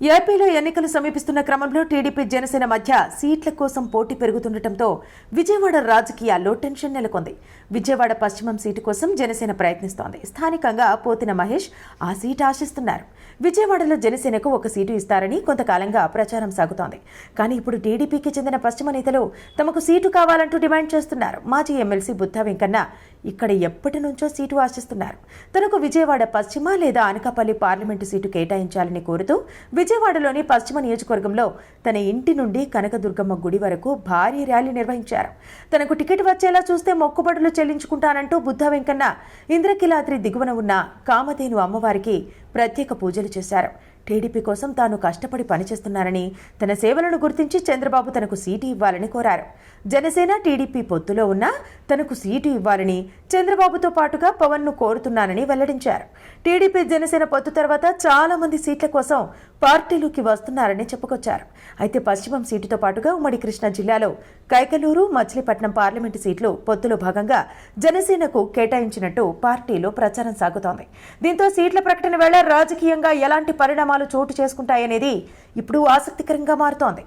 ఏపీలో ఎన్నికలు సమీపిస్తున్న క్రమంలో టీడీపీ జనసేన మధ్య సీట్ల కోసం పోటీ పెరుగుతుండటంతో విజయవాడ రాజకీయాల్లో టెన్షన్ నెలకొంది. విజయవాడ పశ్చిమం సీటు కోసం జనసేన ప్రయత్నిస్తోంది. స్థానికంగా పోతిన మహేష్ ఆ సీటు ఆశిస్తున్నారు. విజయవాడలో జనసేనకు ఒక సీటు ఇస్తారని కొంతకాలంగా ప్రచారం సాగుతోంది. కానీ ఇప్పుడు టీడీపీకి చెందిన పశ్చిమ నేతలు తమకు సీటు కావాలంటూ డిమాండ్ చేస్తున్నారు. మాజీ ఎమ్మెల్సీ బుద్ధ వెంకన్న ఇక్కడ ఎప్పటి నుంచో సీటు ఆశిస్తున్నారు. తనకు విజయవాడ పశ్చిమ లేదా అనకాపల్లి పార్లమెంటు సీటు కేటాయించాలని కోరుతూ విజయవాడలోని పశ్చిమ నియోజకవర్గంలో తన ఇంటి నుండి కనకదుర్గమ్మ గుడి వరకు భారీ ర్యాలీ నిర్వహించారు. తనకు టికెట్ వచ్చేలా చూస్తే మొక్కుబడులు చెల్లించుకుంటానంటూ బుద్ధ వెంకన్న ఇంద్రకిలాద్రి దిగువన ఉన్న కామధేను అమ్మవారికి ప్రత్యేక పూజలు చేశారు. టీడీపీ కోసం తాను కష్టపడి పనిచేస్తున్నారని తన సేవలను గుర్తించి చంద్రబాబు తనకు సీటు ఇవ్వాలని కోరారు. జనసేన టీడీపీ పొత్తులో ఉన్న తనకు సీటు ఇవ్వాలని చంద్రబాబుతో పాటుగా పవన్ను కోరుతున్నానని వెల్లడించారు. టీడీపీ జనసేన పొత్తు తర్వాత చాలా మంది సీట్ల కోసం పార్టీలోకి వస్తున్నారని చెప్పుకొచ్చారు. అయితే పశ్చిమం సీటుతో పాటుగా ఉమ్మడి కృష్ణా జిల్లాలో కైకలూరు మచిలీపట్నం పార్లమెంటు సీట్లు పొత్తులో భాగంగా జనసేనకు కేటాయించినట్టు పార్టీలో ప్రచారం సాగుతోంది. దీంతో సీట్ల ప్రకటన వేళ రాజకీయంగా ఎలాంటి పరిణామాలు చోటు చేసుకుంటాయనేది ఇప్పుడు ఆసక్తికరంగా మారుతోంది.